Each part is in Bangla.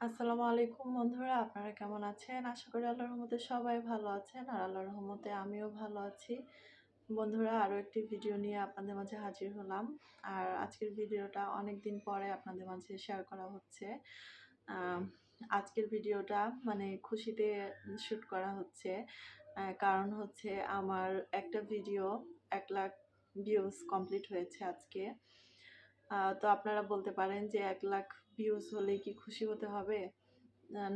আসসালামু আলাইকুম বন্ধুরা, আপনারা কেমন আছেন? আশা করি আল্লাহর রহমতে সবাই ভালো আছেন আর আল্লাহর রহমতে আমিও ভালো আছি। বন্ধুরা, আরও একটি ভিডিও নিয়ে আপনাদের মাঝে হাজির হলাম। আর আজকের ভিডিওটা অনেক দিন পরে আপনাদের মাঝে শেয়ার করা হচ্ছে। আজকের ভিডিওটা মানে খুশিতে শ্যুট করা হচ্ছে। কারণ হচ্ছে আমার একটা ভিডিও এক লাখ ভিউজ কমপ্লিট হয়েছে আজকে। তো আপনারা বলতে পারেন যে এক লাখ ভিউজ হলে কি খুশি হতে হবে?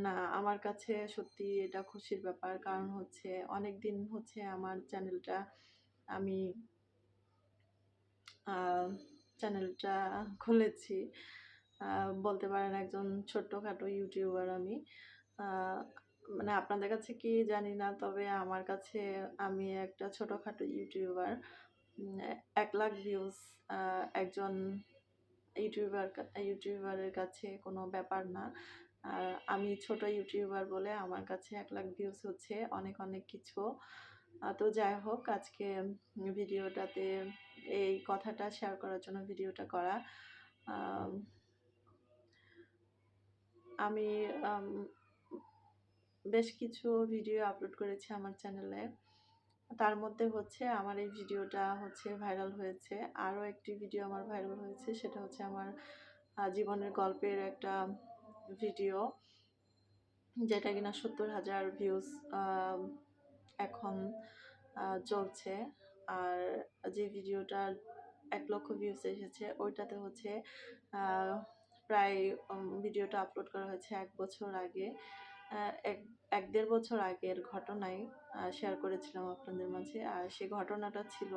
না, আমার কাছে সত্যি এটা খুশির ব্যাপার। কারণ হচ্ছে অনেক দিন হচ্ছে আমার চ্যানেলটা আমি চ্যানেলটা খুলেছি। বলতে পারেন একজন ছোট্টখাটো ইউটিউবার আমি। মানে আপনাদের কাছে কি জানি না, তবে আমার কাছে আমি একটা ছোটোখাটো ইউটিউবার। এক লাখ ভিউজ একজন ইউটিউবার ইউটিউবারের কাছে কোনো ব্যাপার না। আমি ছোট ইউটিউবার বলে আমার কাছে এক লাখ ভিউজ হচ্ছে, অনেক অনেক কিছু। তো যাই হোক, আজকে ভিডিওটাতে এই কথাটা শেয়ার করার জন্য ভিডিওটা করা। আমি বেশ কিছু ভিডিও আপলোড করেছি আমার চ্যানেলে তার মধ্যে হচ্ছে আমার এই ভিডিওটা হচ্ছে ভাইরাল হয়েছে। আরও একটি ভিডিও আমার ভাইরাল হয়েছে, সেটা হচ্ছে আমার জীবনের গল্পের একটা ভিডিও, যেটা কিনা সত্তর হাজার ভিউজ এখন চলছে। আর যে ভিডিওটা এক লক্ষ ভিউজ এসেছে, ওইটাতে হচ্ছে প্রায় ভিডিওটা আপলোড করা হয়েছে এক বছর আগে। এক এক দেড় বছর আগের ঘটনাই শেয়ার করেছিলাম আপনাদের মাঝে। আর সে ঘটনাটা ছিল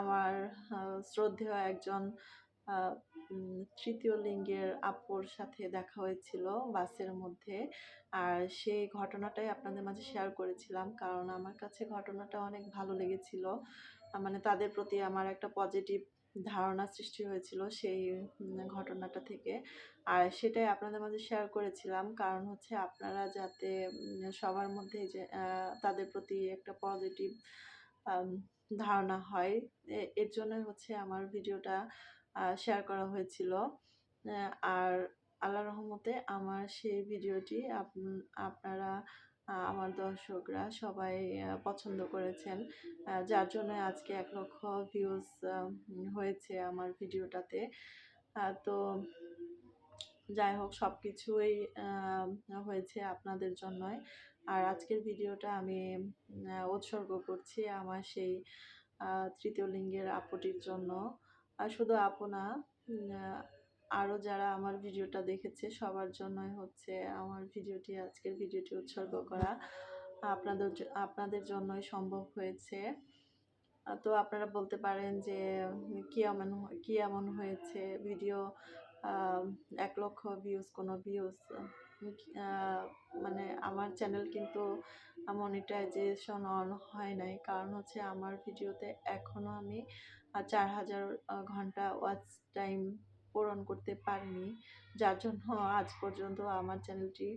আমার শ্রদ্ধেয় একজন তৃতীয় লিঙ্গের আপুর সাথে দেখা হয়েছিল বাসের মধ্যে। আর সেই ঘটনাটাই আপনাদের মাঝে শেয়ার করেছিলাম, কারণ আমার কাছে ঘটনাটা অনেক ভালো লেগেছিল। মানে তাদের প্রতি আমার একটা পজিটিভ ধারণা সৃষ্টি হয়েছিল সেই ঘটনাটা থেকে। আর সেটাই আপনাদের মাঝে শেয়ার করেছিলাম। কারণ হচ্ছে আপনারা যাতে সবার মধ্যে যে তাদের প্রতি একটা পজিটিভ ধারণা হয় এর জন্য হচ্ছে আমার ভিডিওটা শেয়ার করা হয়েছিল। আর আল্লাহ রহমতে আমার সেই ভিডিওটি আপ- আপনারা আমার দর্শকরা সবাই পছন্দ করেছেন। যার জন্য আজকে এক লক্ষ ভিউজ হয়েছে আমার ভিডিওটাতে। তো যাই হোক সব কিছুই হয়েছে আপনাদের জন্যই। আর আজকের ভিডিওটা আমি উৎসর্গ করছি আমার সেই তৃতীয় লিঙ্গের আপুটির জন্য। শুধু আপু না উম, আহ, আরও যারা আমার ভিডিওটা দেখেছে, সবার জন্যই হচ্ছে আমার ভিডিওটি, আজকের ভিডিওটি উৎসর্গ করা। আপনাদের আপনাদের জন্যই সম্ভব হয়েছে। তো আপনারা বলতে পারেন যে, কি এমন কি এমন হয়েছে? ভিডিও এক লক্ষ ভিউজ কোনো ভিউজ মানে আমার চ্যানেল কিন্তু মনিটাইজেশন অন হয় নাই। কারণ হচ্ছে আমার ভিডিওতে এখনও আমি চার হাজার ঘণ্টা ওয়াচ টাইম পূরণ করতে পারিনি। যার জন্য আজ পর্যন্ত আমার চ্যানেলটি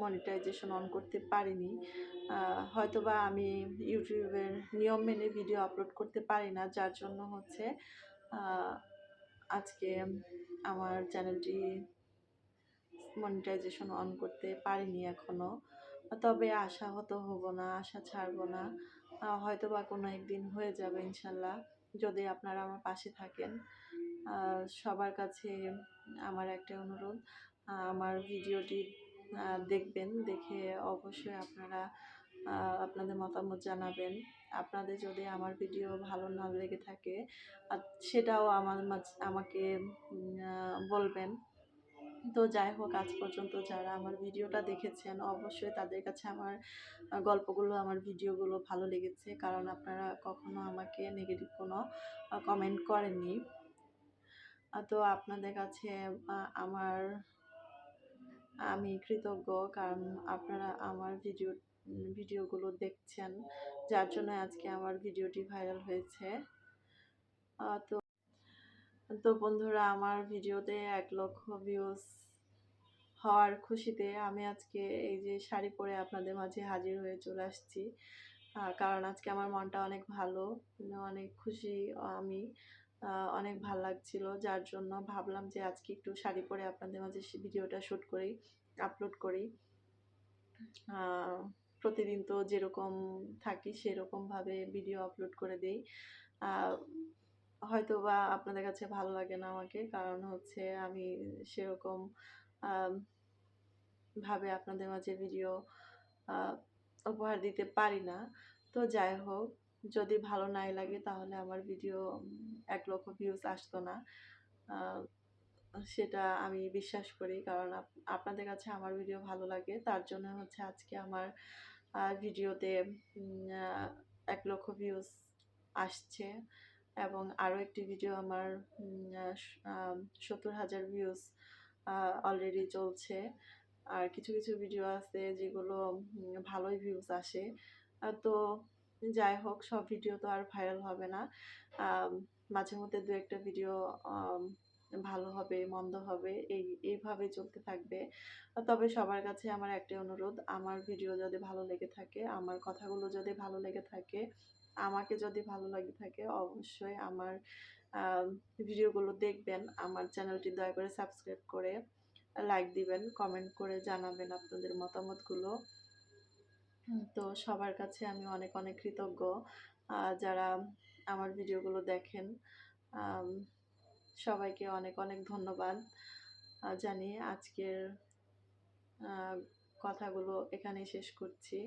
মনিটাইজেশন অন করতে পারিনি। হয়তোবা আমি ইউটিউবের নিয়ম মেনে ভিডিও আপলোড করতে পারি না, যার জন্য হচ্ছে আজকে আমার চ্যানেলটি মনিটাইজেশন অন করতে পারিনি এখনও। তবে আশাহত হব না, আশা ছাড়বো না। হয়তো বা কোনো একদিন হয়ে যাবে ইনশাল্লাহ, যদি আপনারা আমার পাশে থাকেন। সবার কাছে আমার একটা অনুরোধ। আমার ভিডিওটি দেখবেন, দেখে অবশ্যই আপনারা আপনাদের মতামত জানাবেন। আপনাদের যদি আমার ভিডিও ভালো না লেগে থাকে সেটাও আমার আমাকে বলবেন। তো যাই হোক, আজ পর্যন্ত যারা আমার ভিডিওটা দেখেছেন, অবশ্যই তাদের কাছে আমার গল্পগুলো, আমার ভিডিওগুলো ভালো লেগেছে। কারণ আপনারা কখনো আমাকে নেগেটিভ কোনো কমেন্ট করেননি। তো আপনাদের কাছে আমার, আমি কৃতজ্ঞ কারণ আপনারা আমার ভিডিও, ভিডিওগুলো দেখছেন, যার জন্য আজকে আমার ভিডিওটি ভাইরাল হয়েছে। তো তো বন্ধুরা, আমার ভিডিওতে এক লক্ষ ভিউজ হওয়ার খুশিতে আমি আজকে এই যে শাড়ি পরে আপনাদের মাঝে হাজির হয়ে চলে আসছি। কারণ আজকে আমার মনটা অনেক ভালো, অনেক খুশি আমি অনেক ভালো লাগছিল। যার জন্য ভাবলাম যে আজকে একটু শাড়ি পরে আপনাদের মাঝে ভিডিওটা শ্যুট করি আপলোড করি। প্রতিদিন তো যেরকম থাকি সেরকমভাবে ভিডিও আপলোড করে দিই। হয়তো বা আপনাদের কাছে ভালো লাগে না আমাকে, কারণ হচ্ছে আমি সেরকম ভাবে আপনাদের মাঝে ভিডিও উপহার দিতে পারি না। তো যাই হোক যদি ভালো নাই লাগে তাহলে আমার ভিডিও এক লক্ষ ভিউজ আসতো না। সেটা আমি বিশ্বাস করি কারণ আপনাদের কাছে আমার ভিডিও ভালো লাগে। তার জন্য হচ্ছে আজকে আমার ভিডিওতে এক লক্ষ ভিউজ আসছে। এবং আরও একটি ভিডিও আমার সত্তর হাজার ভিউজ অলরেডি চলছে। আর কিছু কিছু ভিডিও আছে যেগুলো ভালোই ভিউজ আসে। তো যাই হোক, সব ভিডিও তো আর ভাইরাল হবে না। মাঝে মধ্যে দু একটা ভিডিও ভালো হবে, মন্দ হবে, এই, এইভাবে চলতে থাকবে। তবে সবার কাছে আমার একটাই অনুরোধ, আমার ভিডিও যদি ভালো লেগে থাকে, আমার কথাগুলো যদি ভালো লেগে থাকে, আমাকে যদি ভালো লাগে থাকে, অবশ্যই আমার ভিডিওগুলো দেখবেন। আমার চ্যানেলটি দয়া করে সাবস্ক্রাইব করে লাইক দিবেন কমেন্ট করে জানাবেন আপনাদের মতামতগুলো। তো সবার কাছে আমি অনেক অনেক কৃতজ্ঞ। যারা আমার ভিডিওগুলো দেখেন সবাইকে অনেক অনেক ধন্যবাদ। জানিয়ে আজকের কথাগুলো এখানেই শেষ করছি।